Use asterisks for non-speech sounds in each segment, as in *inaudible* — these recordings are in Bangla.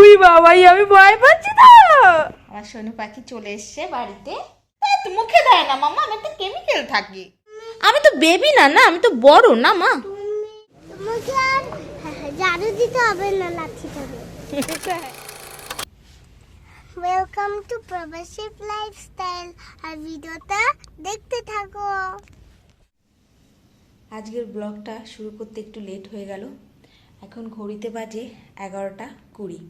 উই বাবাই আমি ভয় পাচ্ছি তো। আমার সোনু পাখি চলে এসছে বাড়িতে। তো মুখে দেয় না মামা আমার তো কেমিক্যাল থাকে। আমি তো বেবি না না আমি তো বড় না মা। তোমাকে আর ঝাড়ু দিতে হবে না লাঠি ওয়েলকাম টু প্রবাসী লাইফস্টাইল আর ভিডিওটা দেখতে থাকো। আজকের ব্লগটা শুরু করতে একটু লেট হয়ে গেল। এখন ঘড়িতে বাজে এগারোটা। কুড়ি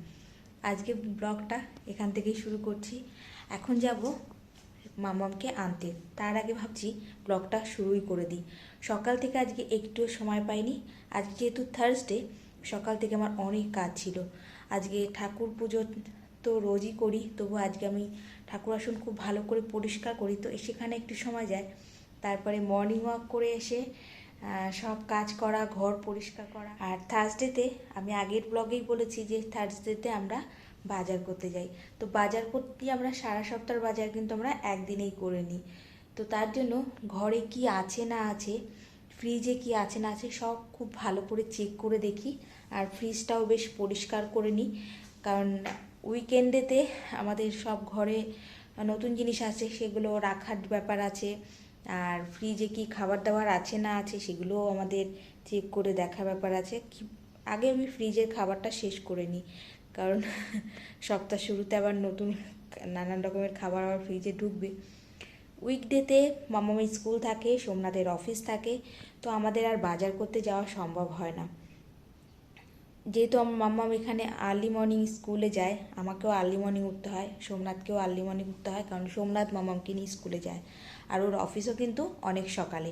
আজকে ব্লগটা এখান থেকেই শুরু করছি। এখন যাব মামামকে আনতে। তার আগে ভাবছি ব্লগটা শুরুই করে দিই। সকাল থেকে আজকে একটু সময় পাইনি। আজকে যেহেতু থার্সডে সকাল থেকে আমার অনেক কাজ ছিল। আজকে ঠাকুর পুজো তো রোজই করি, তবু আজকে আমি ঠাকুর আসন খুব ভালো করে পরিষ্কার করি। তো সেখানে একটু সময় যায়। তারপরে মর্নিং ওয়াক করে এসে সব কাজ করা, ঘর পরিষ্কার করা। আর থার্সডেতে আমি আগের ব্লগেই বলেছি যে থার্সডেতে আমরা বাজার করতে যাই। তো বাজার করতে আমরা সারা সপ্তাহের বাজার কিন্তু আমরা একদিনেই করে নিই। তো তার জন্য ঘরে কি আছে না আছে ফ্রিজে কি আছে না আছে সব খুব ভালো করে চেক করে দেখি। আর ফ্রিজটাও বেশ পরিষ্কার করে নিই। কারণ উইকেন্ডেতে আমাদের সব ঘরে নতুন জিনিস আছে, সেগুলো রাখার ব্যাপার আছে। আর ফ্রিজে কি খাবার দাবার আছে না আছে সেগুলোও আমাদের চেক করে দেখা ব্যাপার আছে। কি- আগে আমি ফ্রিজের খাবারটা শেষ করে নিই। কারণ *laughs* সপ্তাহ শুরুতে আবার নতুন নানান রকমের খাবার আবার ফ্রিজে ঢুকবে। উইকডেতে মামামের স্কুল থাকে, সোমনাথের অফিস থাকে, তো আমাদের আর বাজার করতে যাওয়া সম্ভব হয় না। যেহেতু আমার মাম্মাম এখানে আর্লি মর্নিং স্কুলে যায়, আমাকেও আর্লি মর্নিং উঠতে হয়, সোমনাথকেও আর্লি মর্নিং উঠতে হয়, কারণ সোমনাথ মামামকে নিয়ে স্কুলে যায়। আর ওর অফিসও কিন্তু অনেক সকালে।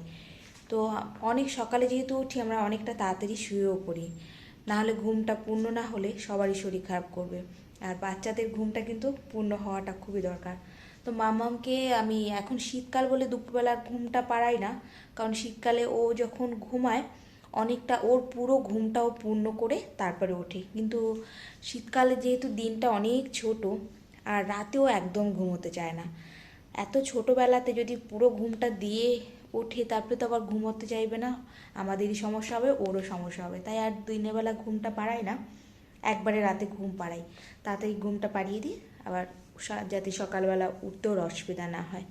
তো অনেক সকালে যেহেতু উঠি, আমরা অনেকটা তাড়াতাড়ি শুয়েও পড়ি। না হলে ঘুমটা পূর্ণ না হলে সবারই শরীর খারাপ করবে। আর বাচ্চাদের ঘুমটা কিন্তু পূর্ণ হওয়াটা খুবই দরকার। তো মামামকে আমি এখন শীতকাল বলে দুপুরবেলার ঘুমটা পারাই না। কারণ শীতকালে ও যখন ঘুমায়, অনেকটা ওর পুরো ঘুমটাও পূর্ণ করে তারপরে ওঠে। কিন্তু শীতকালে যেহেতু দিনটা অনেক ছোট, আর রাতেও একদম ঘুমোতে চায় না। এত ছোটোবেলাতে যদি পুরো ঘুমটা দিয়ে ওঠে, তারপরে তো আবার ঘুমোতে চাইবে না। আমাদেরই সমস্যা হবে, ওরও সমস্যা হবে। তাই আর দিনের বেলা ঘুমটা পাড়াই না, একবারে রাতে ঘুম পাড়াই। তাড়াতাড়ি ঘুমটা পাড়িয়ে দিই, আবার যাতে সকালবেলা উঠতেও অসুবিধা না হয়।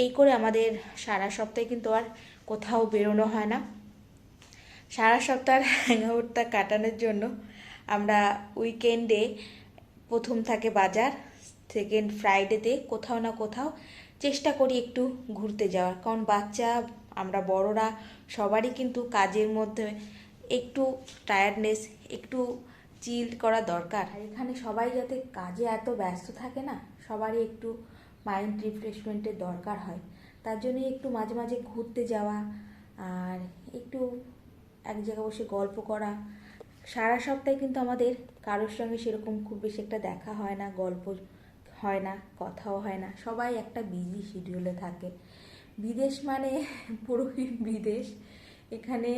এই করে আমাদের সারা সপ্তাহে কিন্তু আর কোথাও বেরোনো হয় না। সারা সপ্তাহের হ্যাংআউটটা কাটানোর জন্য আমরা উইকেন্ডে প্রথম থাকে বাজার সেকেন্ড ফ্রাইডেতে কোথাও না কোথাও চেষ্টা করি একটু ঘুরতে যাওয়ার। কারণ বাচ্চা, আমরা বড়রা, সবারই কিন্তু কাজের মধ্যে একটু টায়ার্ডনেস একটু চিল করা দরকার। এখানে সবাই যাতে কাজে এত ব্যস্ত থাকে না, সবারই একটু মাইন্ড রিফ্রেশমেন্টের দরকার হয়। তার জন্যই একটু মাঝে মাঝে ঘুরতে যাওয়া, আর একটু এক জায়গায় বসে গল্প করা। সারা সপ্তাহে কিন্তু আমাদের কারোর সঙ্গে সেরকম খুব বেশি একটা দেখা হয় না, গল্প হয় না, কথাও হয় না। সবাই একটা বিজি শিডিউলে থাকে। বিদেশ মানে পুরোই বিদেশ। এখানে,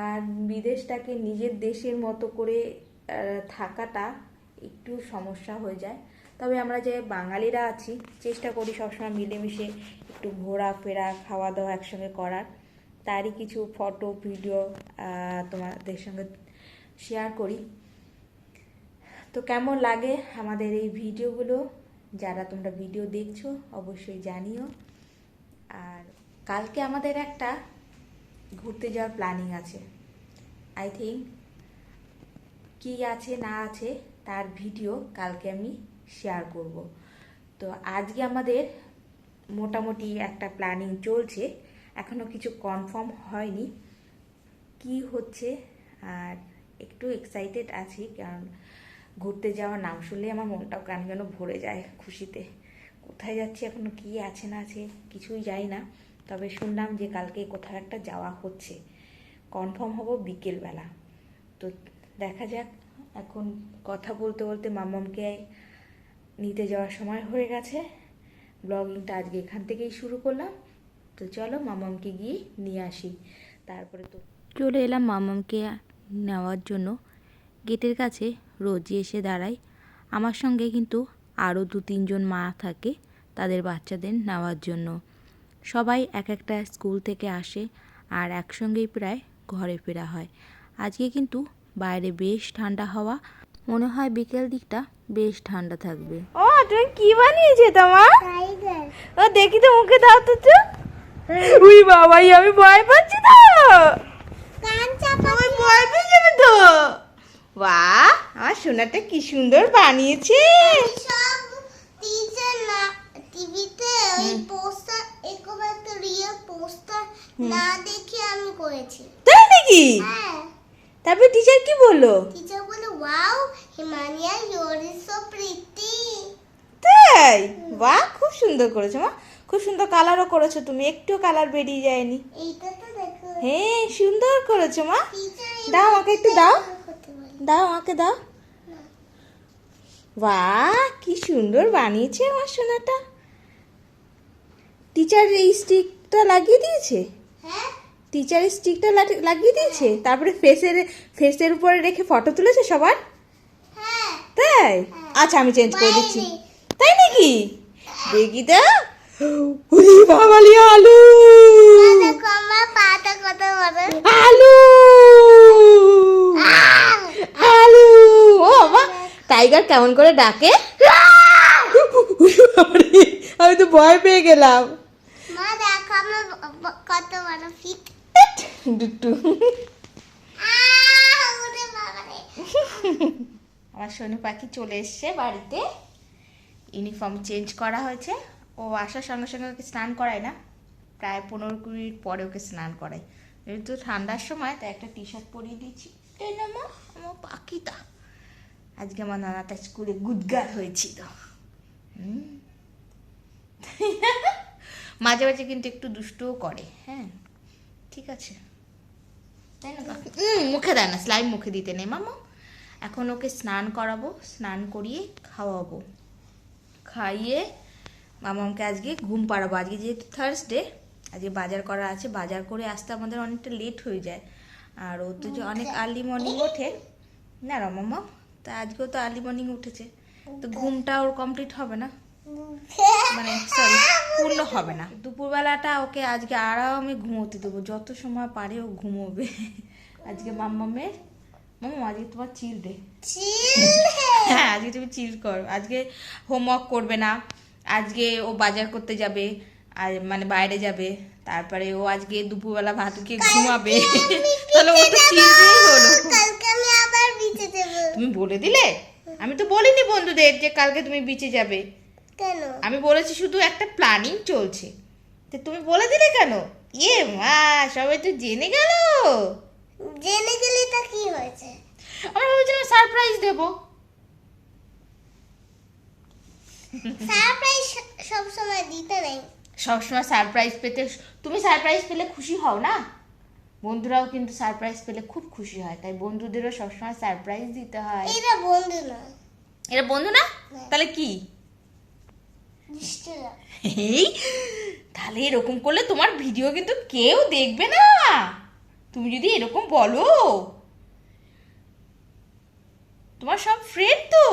আর বিদেশটাকে নিজের দেশের মতো করে থাকাটা একটু সমস্যা হয়ে যায়। তবে আমরা যে বাঙালিরা আছি, চেষ্টা করি সবসময় মিলেমিশে একটু ঘোরাফেরা খাওয়া দাওয়া একসঙ্গে করার। তারই কিছু ফটো, ভিডিও তোমাদের সঙ্গে শেয়ার করি। তো কেমন লাগে আমাদের এই ভিডিওগুলো? যারা তোমরা ভিডিও দেখছ, অবশ্যই জানিও। আর কালকে আমাদের একটা ঘুরতে যাওয়ার প্ল্যানিং আছে। আই থিঙ্ক কি আছে, না আছে, তার ভিডিও কালকে আমি শেয়ার করব। তো আজকে আমাদের মোটামুটি একটা প্ল্যানিং চলছে। এখনও কিছু কনফার্ম হয়নি। কি হচ্ছে? আর একটু এক্সাইটেড আছি, কারণ ঘুরতে যাওয়ার নাম শুনলে আমার মনটাও কেন যেন ভরে যায় খুশিতে। কোথায় যাচ্ছি, এখনও কি আছে না আছে কিছুই যাই না। তবে শুনলাম যে কালকে কোথাও একটা যাওয়া হচ্ছে। কনফার্ম হব বিকেলবেলা। তো দেখা যাক, এখন কথা বলতে বলতে মাম্মামকে নিতে যাওয়ার সময় হয়ে গেছে। ব্লগিংটা আজকে এখান থেকেই শুরু করলাম। তো চলো মামামকে গিয়ে নিয়ে আসি। তারপরে তো চলে এলাম মামামকে নেওয়ার জন্য। গেটের কাছে রোজই এসে দাঁড়াই আমার সঙ্গে কিন্তু আরও দু তিনজন মা থাকে তাদের বাচ্চাদের নেওয়ার জন্য। সবাই এক একটা স্কুল থেকে আসে আর একসঙ্গেই প্রায় ঘরে ফেরা হয়। আজকে কিন্তু বাইরে বেশ ঠান্ডা হওয়া মনে হয় বিকেল দিকটা বেশ ঠান্ডা থাকবে। ও তুমি কি বানিয়েছে তোমার ও দেখি তো মুখে দাও তো তো উই বাবাই আমি ভয় পাচ্ছি তো। কান চাপা আমি ভয় পেয়ে যাবে তো। বাহ আমার সোনাটা কি সুন্দর বানিয়েছে। না টিভিতে ওই পোস্টার এরকম একটা রিয়েল পোস্টার না দেখে আমি করেছি। তাই নাকি? হ্যাঁ। তারপরে টিচার কি বলল? টিচার বলে wow Himania your is so pretty তাই বাহ খুব সুন্দর করেছ মা। খুব সুন্দর কালারও করেছ তুমি একটু কালার বেরিয়ে যায়নি। এইটা তো দেখো। হ্যাঁ সুন্দর করেছ মা। দাও আমাকে একটু দাও। দাও আমাকে দাও। বাহ কি সুন্দর বানিয়েছে আমার সোনাটা। টিচার এই স্টিকটা লাগিয়ে দিয়েছে? হ্যাঁ। টিচার স্টিকটা লাগিয়ে দিয়েছে? তারপরে ফেসের ফেসের উপরে রেখে ফটো তুলেছে সবার? হ্যাঁ। তাই? আচ্ছা আমি চেঞ্জ করে দিচ্ছি। তাই নাকি? দেখি তো উরি বাবালি আলু! আলু আলু। ও বাবা টাইগার কেমন করে ডাকে? আমি তো ভয় পেয়ে গেলাম। মা দেখো আমার কত বড় ফিট। দুটু। আমার সোনু পাখি চলে এসছে বাড়িতে। ইউনিফর্ম চেঞ্জ করা হয়েছে। ও আসার সঙ্গে সঙ্গে ওকে স্নান করায় না। প্রায় পনেরো কুড়ি মিনিট পরে ওকে স্নান করাই যেহেতু ঠান্ডার সময় তাই একটা টি শার্ট পরিয়ে দিয়েছি। তাই না মা আমার পাখিটা। আজকে আমার নানাটা স্কুলে গুদগার হয়েছিল। *laughs* মাঝে মাঝে কিন্তু একটু দুষ্টুও করে হ্যাঁ? ঠিক আছে। তাই না? মুখে দেয় না স্লাইম মুখে দিতে নেই। মামা, এখন ওকে স্নান করাবো, স্নান করিয়ে খাওয়াবো। খাইয়ে মামাকে আজকে ঘুম পাড়াবো। আজকে যেহেতু থার্সডে আজকে বাজার করা আছে, বাজার করে আসতে আমাদের অনেকটা লেট হয়ে যায়। আর ও তো যে অনেক আর্লি মর্নিং ওঠে। না রমাম্মা তা আজকেও তো আর্লি মর্নিং উঠেছে। তো ঘুমটা ওর কমপ্লিট হবে না। মানে সরি পূর্ণ হবে না। দুপুরবেলাটা ওকে আজকে আরামে ঘুমোতে দেবো। যত সময় পারে ও ঘুমোবে। আজকে মাম্মামের মাম্মা, আজকে তোমার চিল ডে হ্যাঁ আজকে তুমি চিল করো। আজকে হোমওয়ার্ক করবে না। আজকে ও বাজার করতে যাবে। আর মানে বাইরে যাবে। তারপরে ও আজকে দুপুরবেলা ভাত খেয়ে ঘুমাবে। *laughs* তাহলে ও তো ডে হলো? কালকে আমি আবার বিচে দেব তুমি বলে দিলে? আমি তো বলিনি বন্ধুদের যে কালকে তুমি বিচে যাবে। কেন? আমি বলেছি শুধু একটা প্ল্যানিং চলছে। তো তুমি বলে দিলে কেন? ইয়ে মা সবাই তো জেনে গেল। জেনে গেলে তা কি হয়েছে? আমরা ভেবেছিলাম সারপ্রাইজ দেবো। সারপ্রাইজ সব সময় দিতে নেই। সবসময় সারপ্রাইজ পেতে তুমি সারপ্রাইজ পেলে খুশি হও না? বন্ধুরাও কিন্তু সারপ্রাইজ পেলে খুব খুশি হয় তাই বন্ধুদেরও সবসময় সারপ্রাইজ দিতে হয়। এটা বন্ধু না। এরা বন্ধু না? তাহলে কি? এই তাহলে এরকম করলে তোমার ভিডিও কিন্তু কেউ দেখবে না। তুমি যদি এরকম বলো। তোমার সব ফ্রেন্ড তো।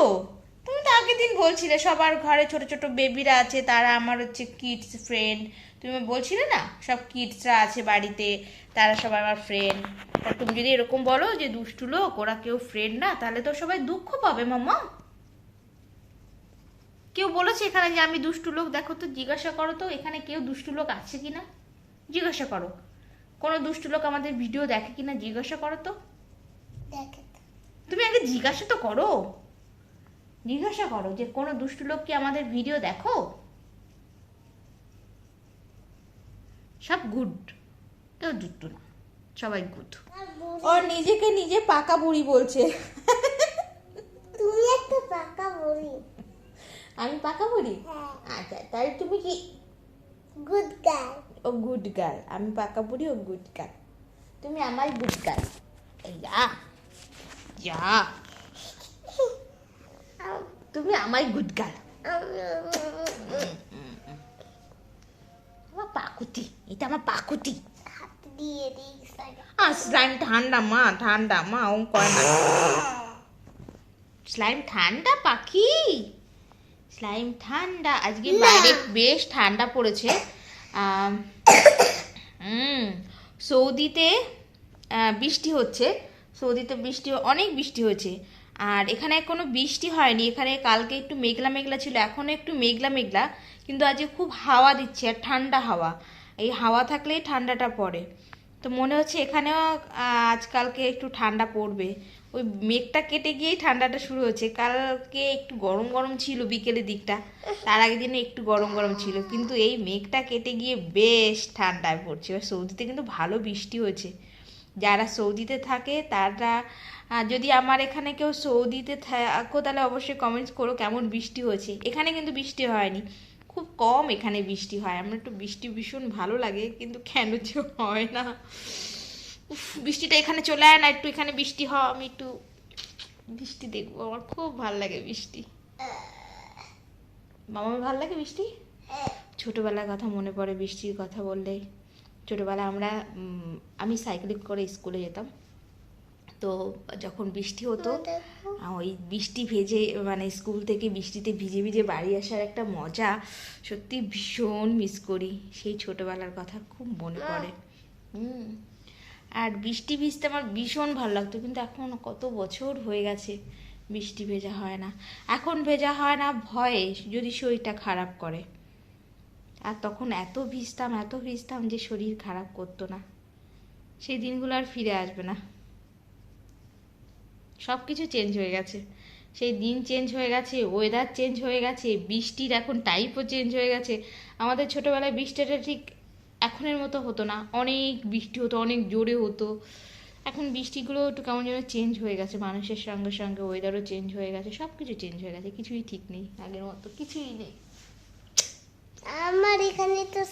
তুমি তো আগের দিন বলছিলে সবার ঘরে ছোট ছোট বেবিরা আছে তারা আমার হচ্ছে কিডস ফ্রেন্ড তুমি বলছিলে না সব কিডসরা আছে বাড়িতে তারা সবাই আমার ফ্রেন্ড আর তুমি যদি এরকম বলো যে দুষ্টু লোক ওরা কেউ ফ্রেন্ড না তাহলে তো সবাই দুঃখ পাবে মামা কেউ বলেছে এখানে যে আমি দুষ্টু লোক দেখো তো জিজ্ঞাসা করো তো এখানে কেউ দুষ্টু লোক আছে কি না জিজ্ঞাসা করো। কোনো দুষ্টু লোক আমাদের ভিডিও দেখে কি না জিজ্ঞাসা করো তো। তুমি আগে জিজ্ঞাসা তো করো। জিজ্ঞাসা করো যে কোনো দুষ্টু লোক কি আমাদের ভিডিও দেখো? সব গুড কেউ দুষ্টু না সবাই গুড ওর নিজেকে নিজে পাকা বুড়ি বলছে। তুমি একটা পাকা বুড়ি। আমি পাকা বুড়ি? হ্যাঁ। আচ্ছা তাহলে তুমি কি? গুড গার্ল ও গুড গার্ল আমি পাকা বুড়ি ও গুড গার্ল তুমি আমার গুড গার্ল এই যা। যা। তুমি গুড গার্ল আমার পাকুতি এটা আমার পাকুতি। আর স্লাইম ঠান্ডা মা ঠান্ডা মা ও করে না। স্লাইম ঠান্ডা পাখি। স্লাইম ঠান্ডা আজকে। বাইরে বেশ ঠান্ডা পড়েছে। হুম সৌদিতে বৃষ্টি হচ্ছে। সৌদিতে বৃষ্টি অনেক বৃষ্টি হয়েছে। আর এখানে কোনো বৃষ্টি হয়নি। এখানে কালকে একটু মেঘলা মেঘলা ছিল এখনও একটু মেঘলা মেঘলা, কিন্তু আজকে খুব হাওয়া দিচ্ছে আর ঠান্ডা হাওয়া। এই হাওয়া থাকলেই ঠান্ডাটা পড়ে। তো মনে হচ্ছে এখানেও আজকালকে একটু ঠান্ডা পড়বে। ওই মেঘটা কেটে গিয়েই ঠান্ডাটা শুরু হচ্ছে। কালকে একটু গরম গরম ছিল বিকেলের দিকটা, তার আগের দিনে একটু গরম গরম ছিল, কিন্তু এই মেঘটা কেটে গিয়ে বেশ ঠান্ডায় পড়ছে। এবার সৌদিতে কিন্তু ভালো বৃষ্টি হয়েছে। যারা সৌদিতে থাকে, তারা আহ, যদি আমার এখানে কেউ সৌদিতে থাকো তাহলে অবশ্যই কমেন্টস করো কেমন বৃষ্টি হয়েছে। এখানে কিন্তু বৃষ্টি হয়নি। খুব কম এখানে বৃষ্টি হয়। আমার একটু বৃষ্টি ভীষণ ভালো লাগে কিন্তু কেন যে হয় না। উফ, বৃষ্টিটা এখানে চলে আয় না একটু এখানে বৃষ্টি হয় আমি একটু বৃষ্টি দেখব। আমার খুব ভালো লাগে বৃষ্টি। মামার ভালো লাগে বৃষ্টি? ছোটোবেলার কথা মনে পড়ে বৃষ্টির কথা বললে ছোটবেলায় আমরা আমি সাইকেলে করে স্কুলে যেতাম। তো যখন বৃষ্টি হতো ওই বৃষ্টি ভেজে মানে স্কুল থেকে বৃষ্টিতে ভিজে ভিজে বাড়ি আসার একটা মজা সত্যি ভীষণ মিস করি। সেই ছোটবেলার কথা খুব মনে পড়ে। হুম। আর বৃষ্টি ভিজতে আমার ভীষণ ভালো লাগতো কিন্তু এখন কত বছর হয়ে গেছে বৃষ্টি ভেজা হয় না। এখন ভেজা হয় না ভয়ে যদি শরীরটা খারাপ করে। আর তখন এত ভিজতাম এত ভিজতাম যে শরীর খারাপ করতো না। সেই দিনগুলো আর ফিরে আসবে না। সব কিছু চেঞ্জ হয়ে গেছে। সেই দিন চেঞ্জ হয়ে গেছে ওয়েদার চেঞ্জ হয়ে গেছে বৃষ্টির এখন টাইপও চেঞ্জ হয়ে গেছে। আমাদের ছোটোবেলায় বৃষ্টিটা ঠিক এখনের মতো হতো না। অনেক বৃষ্টি হতো অনেক জোরে হতো। এখন বৃষ্টিগুলো একটু কেমন যেন চেঞ্জ হয়ে গেছে মানুষের সঙ্গে সঙ্গে ওয়েদারও চেঞ্জ হয়ে গেছে সব কিছু চেঞ্জ হয়ে গেছে কিছুই ঠিক নেই আগের মতো কিছুই নেই। আমার এখানে তো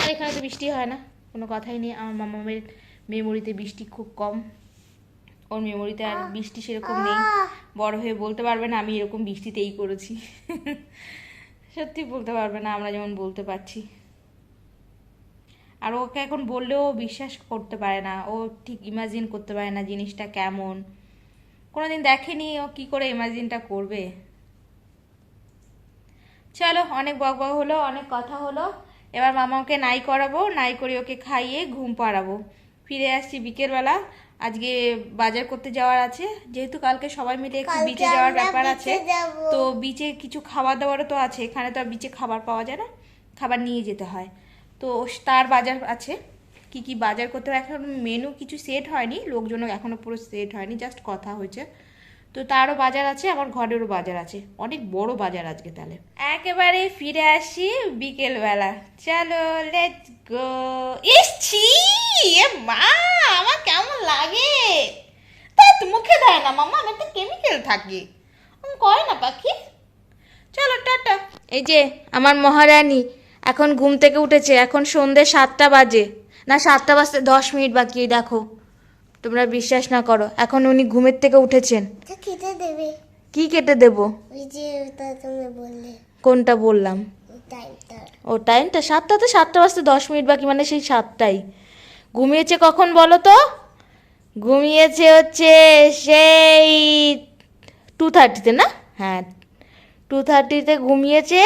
আর এখানে তো বৃষ্টি হয় না কোনো কথাই নেই। আমার মামামের মেমোরিতে বৃষ্টি খুব কম। ওর মেমোরিতে আর বৃষ্টি সেরকম নেই। বড় হয়ে বলতে পারবে না আমি এরকম বৃষ্টিতেই করেছি। সত্যি বলতে পারবে না আমরা যেমন বলতে পারছি। আর ওকে এখন বললেও বিশ্বাস করতে পারে না ও ঠিক ইমাজিন করতে পারে না জিনিসটা কেমন। কোনোদিন দেখেনি ও কি করে ইমাজিনটা করবে। চলো অনেক বক বক হলো অনেক কথা হলো। এবার মামাকে নাই করাবো নাই করে ওকে খাইয়ে ঘুম পাড়াবো। ফিরে আসছি বিকেলবেলা। আজকে বাজার করতে যাওয়ার আছে যেহেতু কালকে সবাই মিলে একটু বিচে যাওয়ার ব্যাপার আছে তো বিচে কিছু খাবার দাবারও তো আছে এখানে তো আর বিচে খাবার পাওয়া যায় না খাবার নিয়ে যেতে হয়। তো তার বাজার আছে কি কি বাজার করতে হয়? এখন মেনু কিছু সেট হয়নি লোকজন এখনও পুরো সেট হয়নি জাস্ট কথা হয়েছে। তো তারও বাজার আছে, আমার ঘরেরও বাজার আছে। অনেক বড় বাজার আজকে তাহলে। একেবারে ফিরে আসি বিকেলবেলা। চলো লেটস গো ইসছি এ মা, আমার কেমন লাগে? তা মুখে দেয় না মামা আমার তো কেমিক্যাল থাকে। কয় না পাখি? চলো, টাটা। এই যে, আমার মহারানী এখন ঘুম থেকে উঠেছে, এখন সন্ধে সাতটা বাজে। না, সাতটা বাজতে দশ মিনিট বাকি দেখো। তোমরা বিশ্বাস না করো এখন উনি ঘুমের থেকে উঠেছেন। তা খেতে দেবে। কি কেটে দেব? ওই যে তুমি বললে। কোনটা বললাম? ও টাইমটা? সাতটাতে সাতটা বাজতে দশ মিনিট বাকি মানে সেই সাতটাই। ঘুমিয়েছে কখন বলো তো? ঘুমিয়েছে হচ্ছে সেই টু থার্টিতে না? হ্যাঁ টু থার্টিতে ঘুমিয়েছে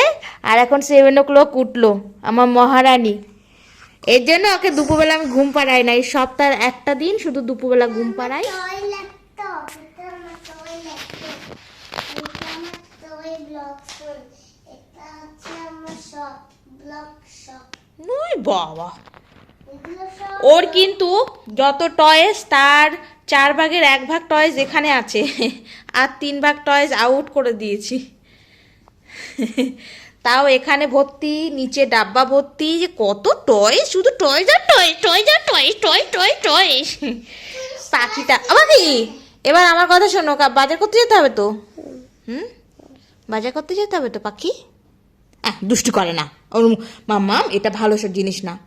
আর এখন সেভেন ও ক্লক উঠল আমার মহারানী। এর জন্য ওকে দুপুরবেলা আমি ঘুম পাড়াই না। এই সপ্তাহের একটা দিন শুধু দুপুরবেলা ঘুম পাড়াই। বাবা। ওর কিন্তু যত টয়েস তার চার ভাগের এক ভাগ টয়েস এখানে আছে। আর তিন ভাগ টয়েস আউট করে দিয়েছি। তাও এখানে ভর্তি, নিচে ডাব্বা ভর্তি, যে কত টয় শুধু টয়েস আর টয় টয়েস আর টয় টয় টয় টয়েস পাখিটা আবার কি এবার আমার কথা শোনো বাজার করতে যেতে হবে তো? হুম? বাজার করতে যেতে হবে তো, পাখি? আহ, দুষ্টু করে না। ওর মাম্মাম, এটা ভালো সব জিনিস না।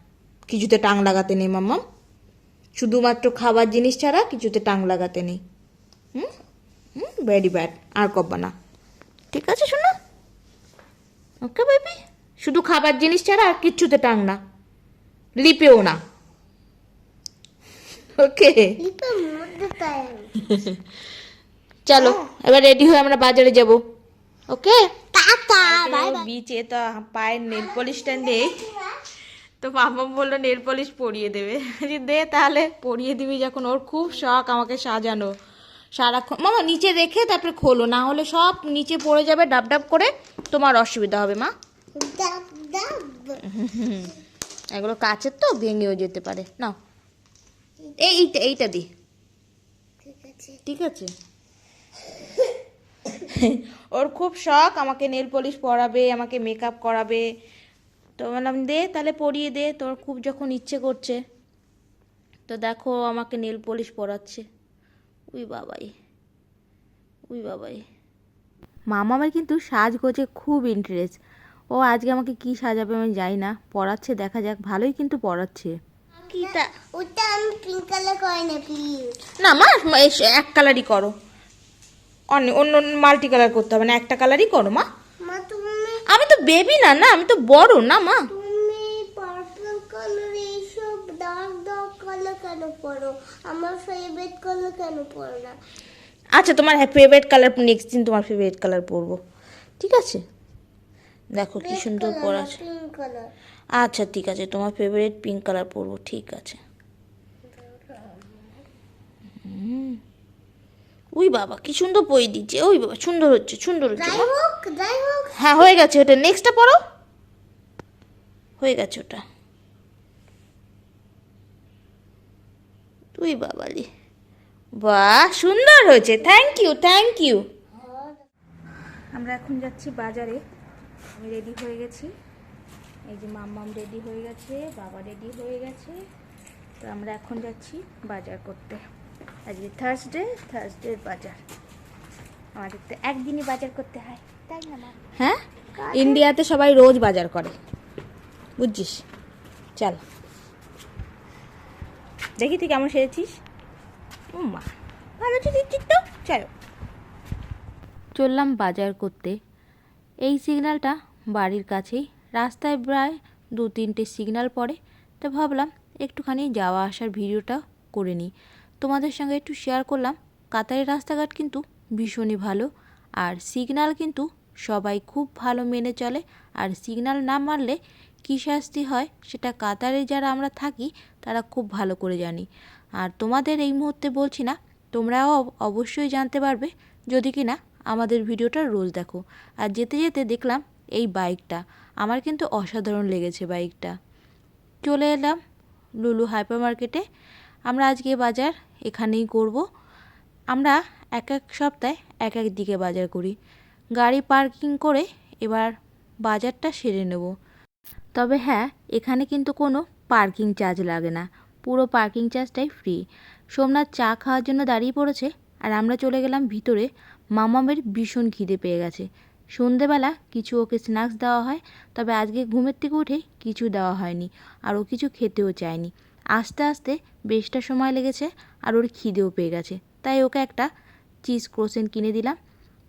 কিছুতে টাং লাগাতে নেই, মাম্মাম। শুধুমাত্র খাবার জিনিস ছাড়া কিছুতে টাং লাগাতে নেই। হুম? হুম? ভেরি ব্যাড আর করবা না। ঠিক আছে, শোনো। ওকে বেবি শুধু খাবার জিনিস ছাড়া আর কিচ্ছুতে টাং না। লিপেও না। ওকে। চলো এবার রেডি হয়ে আমরা বাজারে যাব। ওকে? টাটা বাই বাই বিচে তো পায়ের নেল পলিশটা নেই। তো মামা বলল নেল পলিশ পরিয়ে দেবে। দে তাহলে পরিয়ে দিবি যখন। ওর খুব শখ আমাকে সাজানো সারাক্ষণ মামা নিচে রেখে তারপরে খোলো না হলে সব নিচে পড়ে যাবে ডাব ডাব করে তোমার অসুবিধা হবে মা। এগুলো কাচের তো ভেঙেও যেতে পারে। নাও। এইটা এইটা দি। ঠিক আছে। ঠিক আছে। ওর খুব শখ আমাকে নেল পলিশ পরাবে আমাকে মেকআপ করাবে। তো বললাম দে তাহলে পরিয়ে দে তোর খুব যখন ইচ্ছে করছে। তো দেখো আমাকে নেল পলিশ পরাচ্ছে। উই বাবাই উই বাবাই। মামা আমার কিন্তু সাজগোজে খুব ইন্টারেস্ট ও আজকে আমাকে কি সাজাবে আমি জানি না পড়াচ্ছে দেখা যাক ভালোই কিন্তু পড়াচ্ছে। কিটা ওটা আমি পিঙ্ক কালার করে না প্লিজ না মা এস- এক কালারই করো। অন্য অন্য মাল্টি কালার করতে হবে না একটা কালারই করো মা। আমি তো বেবি না না আমি তো বড় না মা। পরো আমার ফেভারিট কালার কেন পরো না? আচ্ছা তোমার ফেভারিট কালার নেক্সট দিন তোমার ফেভারিট কালার পরবো। ঠিক আছে? দেখো কি সুন্দর পরা আছে। আচ্ছা ঠিক আছে তোমার ফেভারিট পিঙ্ক কালার পরবো ঠিক আছে। উই বাবা কি সুন্দর বই দিচ্ছে ওই বাবা সুন্দর হচ্ছে সুন্দর হচ্ছে হ্যাঁ হয়ে গেছে ওটা নেক্সটটা পড়ো। হয়ে গেছে ওটা। তুই বাবালি। বাহ সুন্দর হয়েছে। থ্যাংক ইউ থ্যাংক ইউ আমরা এখন যাচ্ছি বাজারে। আমি রেডি হয়ে গেছি। এই যে মাম্মাম রেডি হয়ে গেছে বাবা রেডি হয়ে গেছে। তো আমরা এখন যাচ্ছি বাজার করতে। আজকে থার্সডে থার্সডে বাজার। আমাদের তো একদিনই বাজার করতে হয়। তাই না হ্যাঁ? ইন্ডিয়াতে সবাই রোজ বাজার করে। বুঝছিস? চল। দেখি তুই কেমন সেরেছিস মা ভালো তো? চলো। চললাম বাজার করতে। এই সিগন্যালটা বাড়ির কাছেই। রাস্তায় প্রায় দু তিনটে সিগন্যাল পড়ে। তো ভাবলাম একটুখানি যাওয়া আসার ভিডিওটা করে নিই। তোমাদের সঙ্গে একটু শেয়ার করলাম। কাতারের রাস্তাঘাট কিন্তু ভীষণই ভালো। আর সিগন্যাল কিন্তু সবাই খুব ভালো মেনে চলে। আর সিগন্যাল না মারলে কী শাস্তি হয় সেটা কাতারে যারা আমরা থাকি, তারা খুব ভালো করে জানি। আর তোমাদের এই মুহূর্তে বলছি না, তোমরাও অব- অবশ্যই জানতে পারবে। যদি কি না আমাদের ভিডিওটা রোজ দেখো। আর যেতে যেতে দেখলাম এই বাইকটা, আমার কিন্তু অসাধারণ লেগেছে বাইকটা। চলে এলাম লুলু হাইপার মার্কেটে আমরা আজকে বাজার এখানেই করব। আমরা এক এক সপ্তাহে এক এক দিকে বাজার করি। গাড়ি পার্কিং করে এবার বাজারটা সেরে নেব। তবে হ্যাঁ এখানে কিন্তু কোনো পার্কিং চার্জ লাগে না। পুরো পার্কিং চার্জটাই ফ্রি। সোমনাথ চা খাওয়ার জন্য দাঁড়িয়ে পড়েছে আর আমরা চলে গেলাম ভিতরে। মামামের ভীষণ খিদে পেয়ে গেছে। সন্ধেবেলা কিছু ওকে স্ন্যাক্স দেওয়া হয়, তবে আজকে ঘুমের থেকে উঠে কিছু দেওয়া হয়নি আর ও কিছু খেতেও চায়নি। আস্তে আস্তে বেশটা সময় লেগেছে আর ওর খিদেও পেয়ে গেছে। তাই ওকে একটা চিজ ক্রোসেন কিনে দিলাম।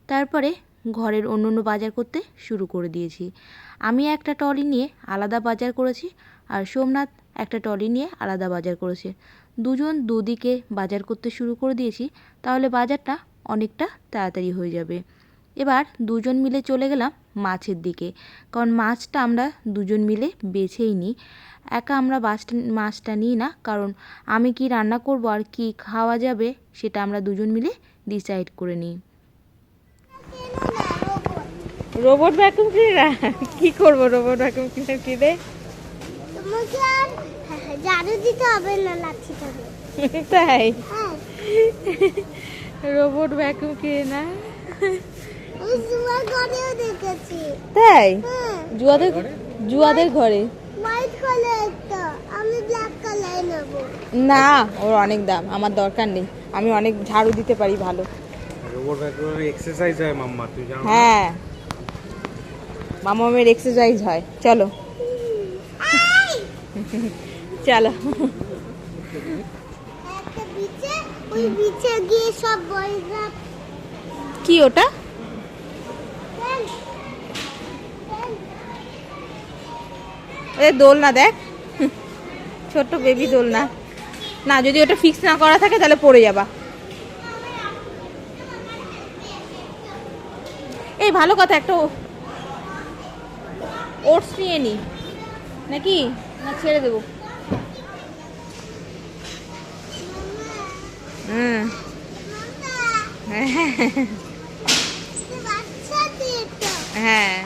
তারপরে ঘরের অন্য অন্য বাজার করতে শুরু করে দিয়েছি। আমি একটা টলি নিয়ে আলাদা বাজার করেছি আর সোমনাথ একটা টলি নিয়ে আলাদা বাজার করেছে। দুজন দুদিকে বাজার করতে শুরু করে দিয়েছি, তাহলে বাজারটা অনেকটা তাড়াতাড়ি হয়ে যাবে। এবার দুজন মিলে চলে গেলাম মাছের দিকে, কারণ মাছটা আমরা দুজন মিলে বেছেই নিই একা আমরা মাছটা নিই না, কারণ আমি কি রান্না করব আর কি খাওয়া যাবে সেটা আমরা দুজন মিলে ডিসাইড করে নিই। রোবট ভ্যাকুম ক্লিনার কি করব রোবট ভ্যাকুম ক্লিনার কিনে? তোমাকে আর জাদু দিতে হবে না লাঠি হবে তাই? হ্যাঁ। রোবট ভ্যাকুম ক্লিনার আমি ঘরেও দেখেছি। তাই? হ্যাঁ। জুয়াদের জুয়াদের ঘরে? হোয়াইট কালার একটা আমি ব্ল্যাক কালার নেব। না ওর অনেক দাম। আমার দরকার নেই। আমি অনেক ঝাড়ু দিতে পারি ভালো। রোবট ভ্যাকুয়ামের এক্সারসাইজ হয় মাম্মা, তুই জানো? হ্যাঁ। মামামের এক্সারসাইজ হয়। চলো। চলো। কি ওটা? দোল না দেখ। ছোট্ট বেবি দোল না না যদি ওটা ফিক্স না করা থাকে, তাহলে পড়ে যাবা। এই ভালো কথা, একটা ওটস নিয়ে নি। নাকি? না, ছেড়ে দেবো। হ্যাঁ।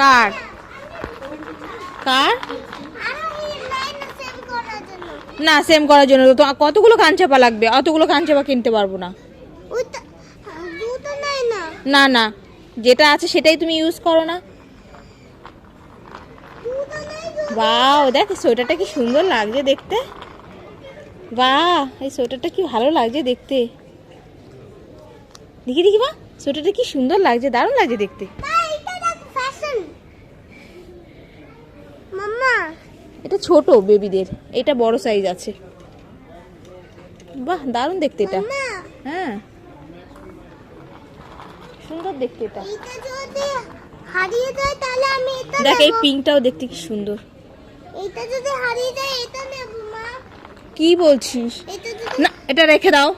কার? কার? না সেম করার জন্য। তো কতগুলো কাঞ্চাপা লাগবে? অতগুলো কাঞ্চাপা কিনতে পারব না। না না। যেটা আছে সেটাই তুমি ইউজ করো না। বাহ দেখ সোয়েটারটা কি সুন্দর লাগছে দেখতে। বাহ এই সোয়েটারটা কি ভালো লাগছে দেখতে। দেখি দেখি বা সোয়েটারটা কি সুন্দর লাগছে দারুণ লাগছে দেখতে। এটা ছোট বেবিদের এটা বড় সাইজ আছে। বাহ দারুণ দেখতে এটা। হ্যাঁ। সুন্দর দেখতে এটা। হারিয়ে যায় তাহলে আমি এটা দেখ এই পিঙ্কটাও দেখতে কি সুন্দর। এটা যদি হারিয়ে যায় এটা নেব মা। কি বলছিস? না এটা রেখে দাও।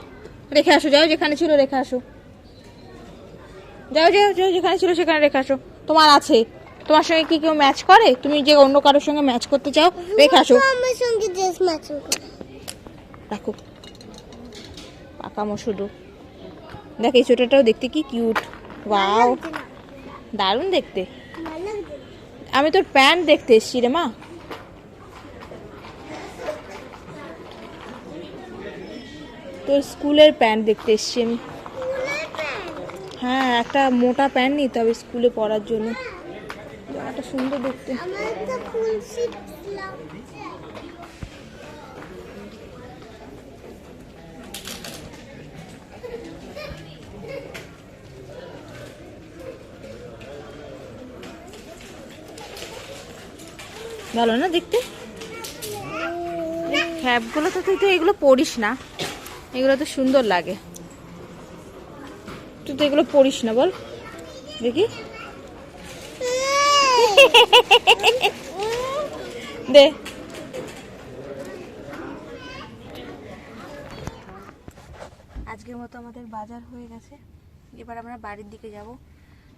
রেখে আসো যাও যেখানে ছিল রেখে আসো। যাও যাও যাও যেখানে ছিল সেখানে রেখে আসো। তোমার আছে। তোমার সঙ্গে কি কেউ ম্যাচ করে? তুমি যে অন্য কারোর সঙ্গে ম্যাচ করতে চাও রেখে আসো। আমার সঙ্গে ড্রেস ম্যাচিং করে। রাখো। পাকামো শুধু দেখ এই ছোটাটাও দেখতে কি কিউট ওয়াও দারুণ দেখতে। আমি তোর প্যান্ট দেখতে এসছি রে মা। তোর স্কুলের প্যান্ট দেখতে এসছি আমি। হ্যাঁ একটা মোটা প্যান্ট নিতে হবে স্কুলে পড়ার জন্য। জামাটা সুন্দর দেখতে আমার তো ফুল সিট লাগছে ভালো না দেখতে? ক্যাপগুলো তো তুই তো এগুলো পড়িস না। এগুলো তো সুন্দর লাগে। তুই তো এগুলো পড়িস না বল। দেখি। দে। আজকের মতো আমাদের বাজার হয়ে গেছে। এবার আমরা বাড়ির দিকে যাব।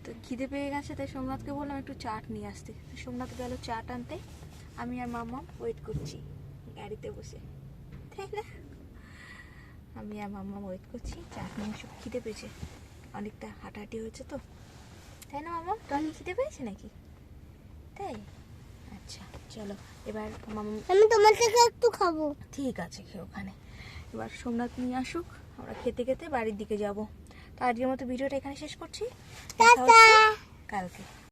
তো খিদে পেয়ে গেছে, তাই সোমনাথকে বললাম একটু চাট নিয়ে আসতে। সোমনাথ গেল চাট আনতে। আমি আর মামা ওয়েট করছি গাড়িতে বসে। তাই না? আমি আর মামা ওয়েট করছি চাট নিয়ে সব খিদে পেয়েছে। অনেকটা হাঁটাহাঁটি হয়েছে তো। তাই না মামা? অনেক খিদে পেয়েছে নাকি? তাই? আচ্ছা চলো এবার মামা আমি তোমার থেকে একটু খাব। ঠিক আছে খেয়ে ওখানে। এবার সোমনাথ নিয়ে আসুক আমরা খেতে খেতে বাড়ির দিকে যাব। তো আজকের মতো ভিডিওটা এখানে শেষ করছি। কালকে।